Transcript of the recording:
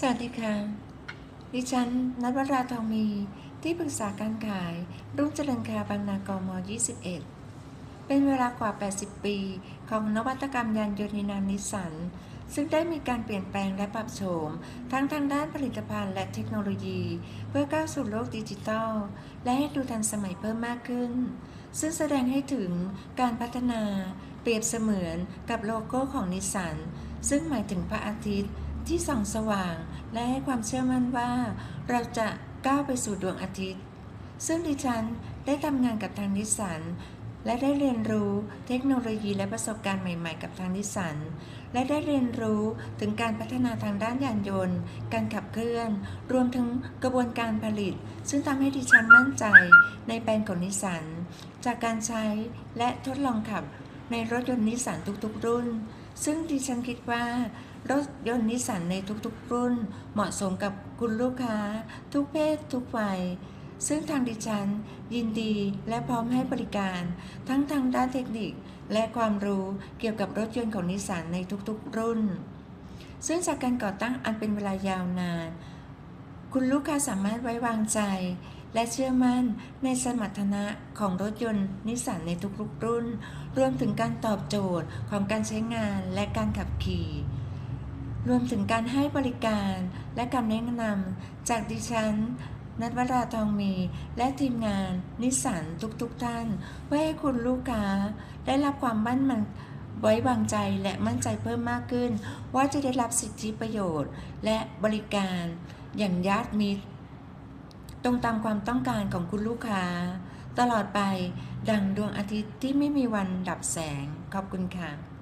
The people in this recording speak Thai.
สวัสดีค่ะ ดิฉันนัทวราทองมีที่ปรึกษาการขาย รุ่งเจริญคาบางนากม 21 เป็นเวลากว่า 80 ปี ของนวัตกรรมยานยนต์นินานนิสสัน ซึ่งได้มีการเปลี่ยนแปลงและปรับโฉม ทั้งทางด้านผลิตภัณฑ์และเทคโนโลยี เพื่อก้าวสู่โลกดิจิทัล และให้ดูทันสมัยเพิ่มมากขึ้น ซึ่งแสดงให้ถึงการพัฒนา เปรียบเสมือนกับโลโก้ของนิสสัน ซึ่งหมายถึงพระอาทิตย์ ที่ส่องสว่าง และให้ความเชื่อมั่นว่า เราจะก้าวไปสู่ดวงอาทิตย์ ซึ่งดิฉันได้ทำงานกับทางนิสสัน และได้เรียนรู้เทคโนโลยีและประสบการณ์ใหม่ ๆ กับทางนิสสัน และได้เรียนรู้ถึงการพัฒนาทางด้านยานยนต์ การขับเคลื่อน รวมถึงกระบวนการผลิต ซึ่งทำให้ดิฉันมั่นใจในแบรนด์ของนิสสัน จากการใช้และทดลองขับ ในรถยนต์นิสสันทุกๆ รุ่น ซึ่งดิฉันคิดว่ารถยนต์นิสสันในทุกๆ รุ่น เหมาะสมกับคุณลูกค้า ทุกเพศทุกวัย ซึ่งทางดิฉัน ยินดีและพร้อมให้บริการ ทั้งทางด้านเทคนิคและความรู้เกี่ยวกับรถยนต์ของนิสสันในทุกๆ รุ่น ซึ่งจากการก่อตั้งอันเป็นเวลายาวนาน คุณลูกค้าสามารถไว้วางใจ และเชื่อมั่นในสมรรถนะของรถยนต์นิสสันในทุกๆรุ่น รวมถึงการตอบโจทย์ของการใช้งานและการขับขี่ รวมถึงการให้บริการและการแนะนำจากดิฉันนัทวราทองมี และทีมงาน นิสสันทุกๆทท่าน เพื่อให้คุณลูกค้าได้รับความมั่นมันไว้วางใจและมั่นใจเพิ่มมากขึ้น ว่าจะได้รับสิทธิประโยชน์ และบริการอย่างญาติมิตร ตรงตามความต้องการของคุณลูกค้า ตลอดไปดังดวงอาทิตย์ที่ไม่มีวันดับแสง ขอบคุณค่ะ